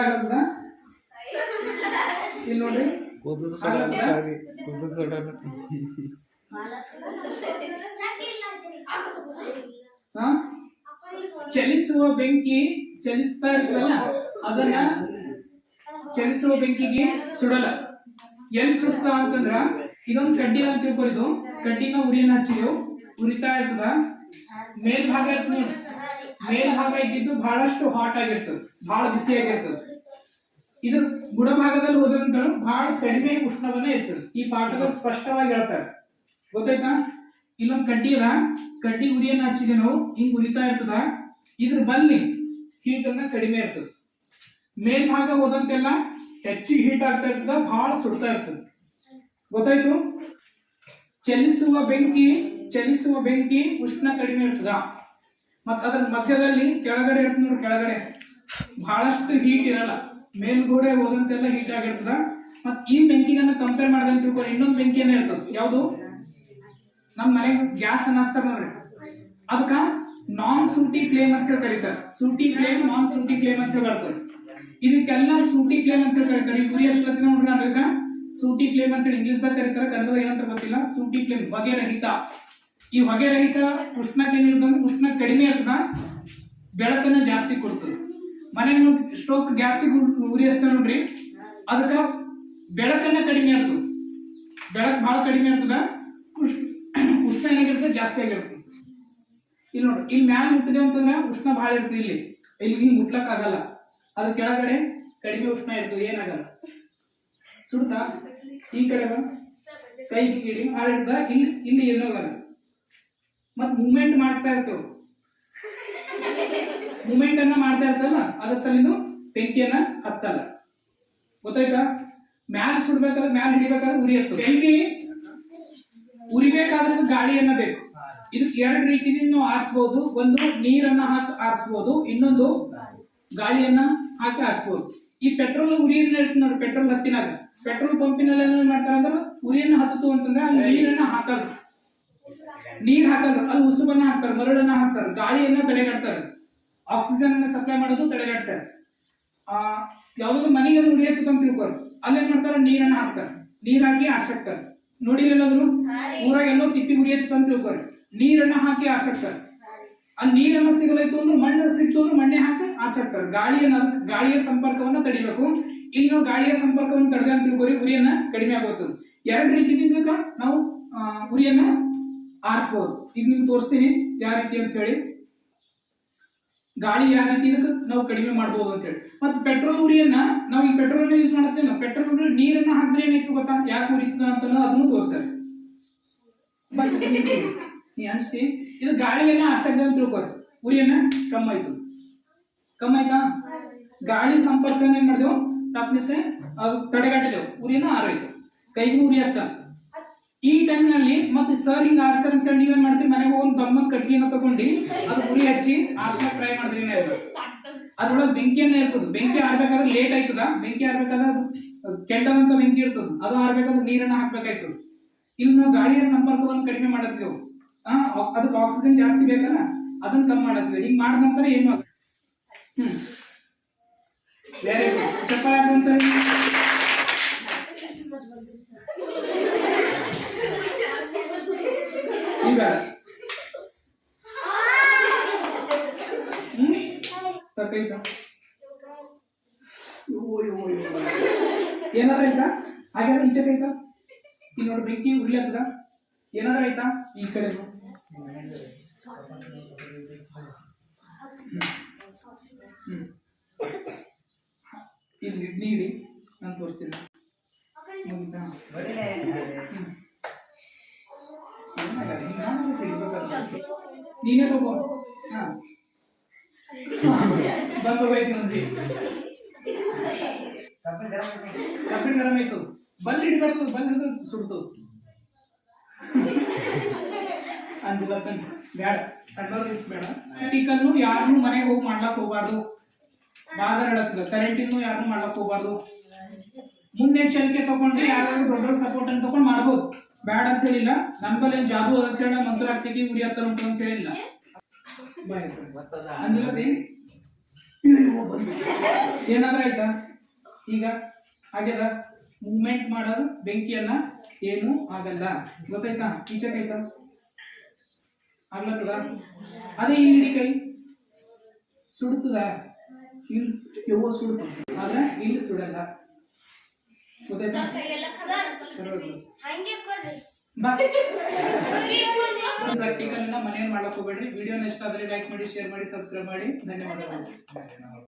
ಆಗತ್ತದ ಇಲ್ಲಿ ನೋಡ್ರಿ ಕೂದಲು? ಕೂದಲು ಸೊಡಾನ ಹಾ ಚಲಿಸುವ ಬೆಂಕಿ ಚಲಿಸ್ತಾ ಇರ್ತಲ್ಲ ಅದನ್ನ ಚಲಿಸುವ ಬೆಂಕಿಗೆ ಸುಡಲ್ಲ ಎಲ್ಲಿ ಸುತ್ತ ಅಂತಂದ್ರ ಇದೊಂದು ಕಡ್ಡಿ ಅಂತ ತಿಳ್ಕೊಯ್ದು ಕಡ್ಡಿನ ಉರಿಯನ್ನ ಹಚ್ಚಿದೆವು ಉರಿತಾ ಇರ್ತದ. ಮೇಲ್ಭಾಗ ಮೇಲ್ಭಾಗ ಇದ್ದಿದ್ದು ಬಹಳಷ್ಟು ಹಾಟ್ ಆಗಿರ್ತದೆ. ಬಹಳ ಬಿಸಿ ಆಗಿರ್ತದೆ. ಇದು ಗುಡಭಾಗದಲ್ಲಿ ಹೋದಂತ ಬಹಳ ಕಡಿಮೆ ಉಷ್ಣವನ್ನ ಇರ್ತದೆ. ಈ ಪಾಠದಲ್ಲಿ ಸ್ಪಷ್ಟವಾಗಿ ಹೇಳ್ತಾರೆ. ಗೊತ್ತಾಯ್ತಾ? ಇಲ್ಲೊಂದು ಕಡ್ಡಿ ಅದ. ಕಡ್ಡಿ ಉರಿಯನ್ನ ಹಚ್ಚಿದೆ ನಾವು. ಹಿಂಗ್ ಉರಿತಾ ಇರ್ತದ. ಇದ್ರ ಬಲ್ಲಿ ಹೀಟ್ ಅನ್ನ ಕಡಿಮೆ ಇರ್ತದೆ. ಮೇಲ್ಭಾಗ ಹೋದಂತೆಲ್ಲ ಹೆಚ್ಚಿಗೆ ಹೀಟ್ ಆಗ್ತಾ ಇರ್ತದ ಬಹಳ ಸುಡ್ತಾ ಇರ್ತದೆ. ಗೊತ್ತಾಯ್ತು? ಚಲಿಸುವ ಬೆಂಕಿ ಚಲಿಸುವ ಬೆಂಕಿ ಉಷ್ಣ ಕಡಿಮೆ ಇರ್ತದ. ಮತ್ತ ಅದ್ರ ಮಧ್ಯದಲ್ಲಿ ಕೆಳಗಡೆ ಇರ್ತದೆ ನೋಡಿ, ಕೆಳಗಡೆ. ಬಹಳಷ್ಟು ಹೀಟ್ ಇರಲ್ಲ. ಮೇಲ್ಗೋಡೆ ಹೋದಂತೆಲ್ಲ ಹೀಟ್ ಆಗಿರ್ತದ. ಮತ್ ಈ ಬೆಂಕಿಗನ್ನ ಕಂಪೇರ್ ಮಾಡಿದಂತ ತಿಳ್ಕೊಂಡು ಇನ್ನೊಂದು ಬೆಂಕಿಯನ್ನ ಇರ್ತದೆ ಯಾವುದು? ನಮ್ಮ ಮನೆಗೆ ಗ್ಯಾಸ್ ಅನ್ನಿಸ್ತಾರ ನೋಡ್ರಿ. ಅದಕ್ಕ ನಾನ್ ಸೂಟಿ ಫ್ಲೇಮ್ ಅಂತ ಕರೀತಾರೆ ಸೂಟಿ ಫ್ಲೇಮ್ ನಾನ್ ಸೂಟಿ ಫ್ಲೇಮ್ ಅಂತ ಬರ್ತಾರೆ ಇದಕ್ಕೆಲ್ಲ ಸೂಟಿ ಫ್ಲೇಮ್ ಅಂತ ಕರೀತಾರೆ. ಗುರಿ ಎಷ್ಟು ನೋಡ್ರಿ ಅದಕ್ಕೆ ಸೂಟಿ ಫ್ಲೇಮ್ ಅಂತ ಇಂಗ್ಲಿಷ್ ಕರೀತಾರೆ. ಕನ್ನಡದ ಏನಂತ ಗೊತ್ತಿಲ್ಲ. ಸೂಟಿ ಫ್ಲೇಮ್ ಹೊಗೆ ರಹಿತ ಈ ಹೊಗೆ ರಹಿತ ಉಷ್ಣಕ್ಕೆ ಏನಿರ್ತದೆ ಉಷ್ಣ ಕಡಿಮೆ ಇರ್ತದ. ಬೆಳಕನ್ನ ಜಾಸ್ತಿ ಕೊಡ್ತದೆ. ಮನೆಗೆ ಸ್ಟೋಕ್ ಗ್ಯಾಸಿಗೆ ಉರಿ ಹಚ್ತಾರೆ ನೋಡ್ರಿ. ಅದಕ್ಕ ಬೆಳಕನ್ನ ಕಡಿಮೆ ಇರ್ತದೆ. ಬೆಳಕು ಬಹಳ ಕಡಿಮೆ ಇರ್ತದ. ಉಷ್ಣ ಉಷ್ಣ ಏನಾಗಿರ್ತದೆ? ಜಾಸ್ತಿ ಆಗಿರ್ತದೆ. ಇಲ್ಲಿ ನೋಡಿ ಇಲ್ಲಿ ಮ್ಯಾಲ ಮುಟ್ಟಿದೆ ಅಂತಂದ್ರೆ ಉಷ್ಣ ಬಹಳ ಇರ್ತದೆ ಇಲ್ಲಿ. ಇಲ್ಲಿ ಹಿಂಗೆ ಮುಟ್ಲಕ್ ಆಗಲ್ಲ. ಅದ್ರ ಕೆಳಗಡೆ ಕಡಿಮೆ ಉಷ್ಣ ಇರ್ತದೆ, ಏನಾಗಲ್ಲ. ಸುಡ್ತಾ? ಈ ಕಡೆ ಕೈ ಗಿಡಿ ಭಾಳ ಇರ್ತದ ಇಲ್ಲಿ ಇಲ್ಲಿ ಏನೋ ಆಗಲ್ಲ ಮತ್ ಮೂಮೆಂಟ್ ಮಾಡ್ತಾ ಇರ್ತೇವೆ. ಮೂಮೆಂಟ್ ಅನ್ನ ಮಾಡ್ತಾ ಇರ್ತಲ್ಲ, ಅದ್ರ ಸಲಿಂದು ಬೆಂಕಿಯನ್ನ ಹತ್ತಲ್ಲ. ಗೊತ್ತಾಯ್ತಾ? ಮ್ಯಾಲ ಸುಡ್ಬೇಕಾದ್ರೆ ಮ್ಯಾಲ ಹಿಡಿಬೇಕಾದ್ರೆ ಉರಿ ಹತ್ತು ಬೆಂಕಿ ಉರಿಬೇಕಾದ್ರೆ ಗಾಡಿಯನ್ನ ಬೇಕು. ಇದಕ್ಕೆ ಎರಡು ರೀತಿಯಿಂದ ನಾವು ಆರಿಸಬಹುದು ಒಂದು ನೀರನ್ನ ಹಾಕಿ ಆರಿಸಬಹುದು ಇನ್ನೊಂದು ಗಾಳಿಯನ್ನ ಹಾಕಿ ಆರಿಸಬಹುದು ಈ ಪೆಟ್ರೋಲ್ ಉರಿಯನ್ನ ಇಟ್ಟು ನೋಡಿ ಪೆಟ್ರೋಲ್ ಹತ್ತಿನಾಗ. ಪೆಟ್ರೋಲ್ ಪಂಪಿನಲ್ಲಿ ಏನ್ ಮಾಡ್ತಾರೆ ಅಂದ್ರೆ ಉರಿಯನ್ನ ಹತ್ತು ಅಂತಂದ್ರೆ ಅಲ್ಲಿ ನೀರನ್ನ ಹಾಕಲ್ಲ ನೀರ್ ಹಾಕಲ್ಲ ಅಲ್ಲಿ ಉಸುಬನ್ನ ಹಾಕ್ತಾರೆ ಮರಳನ್ನ ಹಾಕ್ತಾರೆ ಗಾಳಿಯನ್ನ ತಡೆಗಟ್ತಾರೆ. ಆಕ್ಸಿಜನ್ ಅನ್ನ ಸಪ್ಲೈ ಮಾಡೋದು ತಡೆಗಟ್ತಾರೆ. ಆ ಯಾವ್ದಾದ್ರು ಮನೆಗೆ ಅದು ಉರಿ ಹತ್ತದ ಅಂತ ತಿಳ್ಕೊರು ಅಲ್ಲಿ ಏನ್ ಮಾಡ್ತಾರೆ? ನೀರನ್ನ ಹಾಕ್ತಾರೆ. ನೀರಾಗಿ ಹಾಕಿ ಆಸಕ್ತಾರೆ ನೋಡಿರಲ್ಲಾದ್ರು? ಊರಾಗ ಎಲ್ಲೋ ತಿಪ್ಪಿ ಹತ್ತದ ಅಂತ ತಿಳ್ಕೊರಿ. ನೀರನ್ನ ಹಾಕಿ ಆಸಕ್ತಾರೆ. ಆ ನೀರನ್ನ ಸಿಗಲಾಯ್ತು ಅಂದ್ರೆ ಮಣ್ಣು ಸಿಕ್ತು ಅಂದ್ರೆ ಮಣ್ಣೆ ಹಾಕಿ ಆಸಕ್ತಾರೆ. ಗಾಳಿಯನ್ನ ಗಾಳಿಯ ಸಂಪರ್ಕವನ್ನ ತಡಿಬೇಕು. ಇನ್ನು ಗಾಳಿಯ ಸಂಪರ್ಕವನ್ನು ತಡೆದ ಅಂತ ತಿಳ್ಕೊರಿ ಉರಿಯನ್ನ ಕಡಿಮೆ ಆಗೋತದೆ ಎರಡು ರೀತಿಯಿಂದ ನಾವು ಉರಿಯನ್ನ ಆರಿಸ್ಬೋದು. ಈಗ ನಿಮ್ಗೆ ತೋರಿಸ್ತೀನಿ ಯಾವ ರೀತಿ ಅಂತ ಹೇಳಿ. ಗಾಳಿ ಯಾವ ರೀತಿ ಇದಕ್ಕೆ ನಾವು ಕಡಿಮೆ ಮಾಡ್ಬೋದು ಅಂತ ಹೇಳಿ ಮತ್ತೆ ಪೆಟ್ರೋಲ್ ಉರಿಯನ್ನ ನಾವು ಈ ಪೆಟ್ರೋಲ್ ಯೂಸ್ ಮಾಡುತ್ತೇವೆ ಪೆಟ್ರೋಲ್ ನೀರನ್ನ ಹಾಕಿದ್ರೆ ಏನಾಯ್ತು ಗೊತ್ತಾ? ಯಾಕೆ ಉರಿತದ ಅಂತ ಅದನ್ನು ತೋರಿಸ್ತಾರೆ ನೀ- ಅನ್ಸ್ತಿ ಇದು ಗಾಳಿಯನ್ನ ಆಸಕ್ತಿ ಅಂತ ತಿಳ್ಕೊರಿ. ಉರಿಯನ್ನ ಕಮ್ಮಿ ಆಯ್ತು. ಕಮ್ಮಿ ಆಯ್ತಾ? ಗಾಳಿ ಸಂಪರ್ಕ ಏನ್ ಮಾಡಿದೆವು? ತಪ್ಪಿಸೆ ಅದು ತಡೆಗಟ್ಟಿದೆವು ಉರಿಯನ್ನ ಆರೋಯ್ತು ಕೈಗೂ ಉರಿ ಈ ಟೈಮ್ನಲ್ಲಿ ಮತ್ತೆ ಸರ್ ಹಿಂಗ ಆರ್ಸರ್ ಅಂತ ನೀವೇನ್ ಮಾಡ್ತೀರಿ? ಮನೆಗೆ ಹೋಗಿ ದಮ್ಮನ್ ಕಟ್ಗಿನ ತಗೊಂಡು ಅದು ಉರಿ ಹಚ್ಚಿ ಆರ್ಸನ ಟ್ರೈ ಮಾಡಿದ್ರಿ ಅದ್ರೊಳಗೆ ಬೆಂಕಿಯನ್ನ ಇರ್ತದ. ಬೆಂಕಿ ಆರ್ಬೇಕಾದ್ರೆ ಲೇಟ್ ಆಯ್ತದ? ಬೆಂಕಿ ಆರ್ಬೇಕಾದ್ರೆ ಕೆಟ್ಟದಂತ ಬೆಂಕಿ ಇರ್ತದ. ಅದು ಆರ್ಬೇಕಾದ್ರೆ ನೀರನ್ನ ಹಾಕ್ಬೇಕಾಯ್ತದ. ಇಲ್ಲಿ ನಾವು ಗಾಳಿಯ ಸಂಪರ್ಕವನ್ನು ಕಡಿಮೆ ಮಾಡತ್ತೆವು. ಅದಕ್ಕೆ ಆಕ್ಸಿಜನ್ ಜಾಸ್ತಿ ಬೇಕಲ್ಲ? ಅದನ್ನ ಕಮ್ಮಿ ಮಾಡತ್ತೀವಿ. ಹಿಂಗ್ ಮಾಡಿದ ನಂತರ ಏನು ಹ್ಮ್. ವೆರಿ ಗುಡ್ ತಕ್ಕೈತ ಏನಾದ್ರ ಆಯ್ತಾ? ಹಾಗಾದ್ರೆ ಈಚೆ ಆಯ್ತಾ? ಇಲ್ಲಿ ನೋಡಿ ಬೆಂಕಿ ಉರ್ಲತ್ತದ ಏನಾದ್ರ ಆಯ್ತಾ? ಈ ಕಡೆ ಇಲ್ಲಿ ಇಡ್ಲಿ ಇಡಿ ನಾನು ತೋರಿಸ್ತೀನಿ. ನೀನೇ ತಗೋ ಹಾ. ಬಂದು ಅಂದ್ರಿ. ಕಬ್ಬಿಣ ಗರಂ ಆಯ್ತು. ಬಲ್ ಹಿಡಿಬಾರ್ದು, ಬಲ್ ಹಿಡಿದು ಸುಡ್ತು. ಅಂಜಲಕ್ಕನ್ ಬೇಡ, ಸಣ್ಣವ್ರು ಇಸ್ ಬೇಡ. ಟಿಕನ್ನು ಯಾರನ್ನು ಮನೆಗೆ ಹೋಗಿ ಮಾಡ್ಲಕ್ ಹೋಗ್ಬಾರ್ದು. ಬಾದರ್ ಕರೆಂಟ್ ಕರೆಂಟಿನ್ನು ಯಾರನ್ನು ಮಾಡ್ಲಕ್ ಹೋಗ್ಬಾರ್ದು. ಮುನ್ನೆಚ್ಚರಿಕೆ ತಗೊಂಡ್ರೆ ಯಾರಾದ್ರೂ ದೊಡ್ಡ ಸಪೋರ್ಟ್ ಅನ್ನು ತಗೊಂಡು ಮಾಡ್ಬೋದು. ಬ್ಯಾಡ ಅಂತ ಹೇಳಿಲ್ಲ. ನನ್ ಬಲ್ಲಿ ಏನ್ ಜಾದು ಅದ ಹೇಳಿ ಮಂತ್ರ ಆಗ್ತೀವಿ ಉರಿ ಹತ್ತಾರ ಅಂತ ಹೇಳಿಲ್ಲ. ಏನಾದ್ರೂ ಆಯ್ತಾ? ಈಗ ಆಗ್ಯದ ಮೂವ್ಮೆಂಟ್ ಮಾಡೋದು, ಬೆಂಕಿಯನ್ನ ಏನು ಆಗಲ್ಲ. ಗೊತ್ತಾಯ್ತಾ? ಈಚೆಗೆ ಆಯ್ತಾ? ಆಗ್ಲತ್ತದ? ಅದೇ ಈ ಹಿಡಿ ಕೈ. ಸುಡ್ತದ? ಇಲ್ಲಿ ಯವ್ವ ಸುಡ್ತು. ಆದ್ರೆ ಇಲ್ಲಿ ಸುಡಲ್ಲ ಗೊತ್ತಾಯ್ತಾ ಸರಿ ಹೋಗ್ಲಿ. ಹಂಗೆ ಕೊಡ್ರಿ ಬಾ ಪ್ರಾಕ್ಟಿಕಲ್ನ ಮನೆಯಲ್ಲಿ ಮಾಡಕ್ ಹೋಗ್ಬೇಡ್ರಿ. ವಿಡಿಯೋನ ಇಷ್ಟ ಆದ್ರೆ ಲೈಕ್ ಮಾಡಿ ಶೇರ್ ಮಾಡಿ ಸಬ್ಸ್ಕ್ರೈಬ್ ಮಾಡಿ. ಧನ್ಯವಾದಗಳು.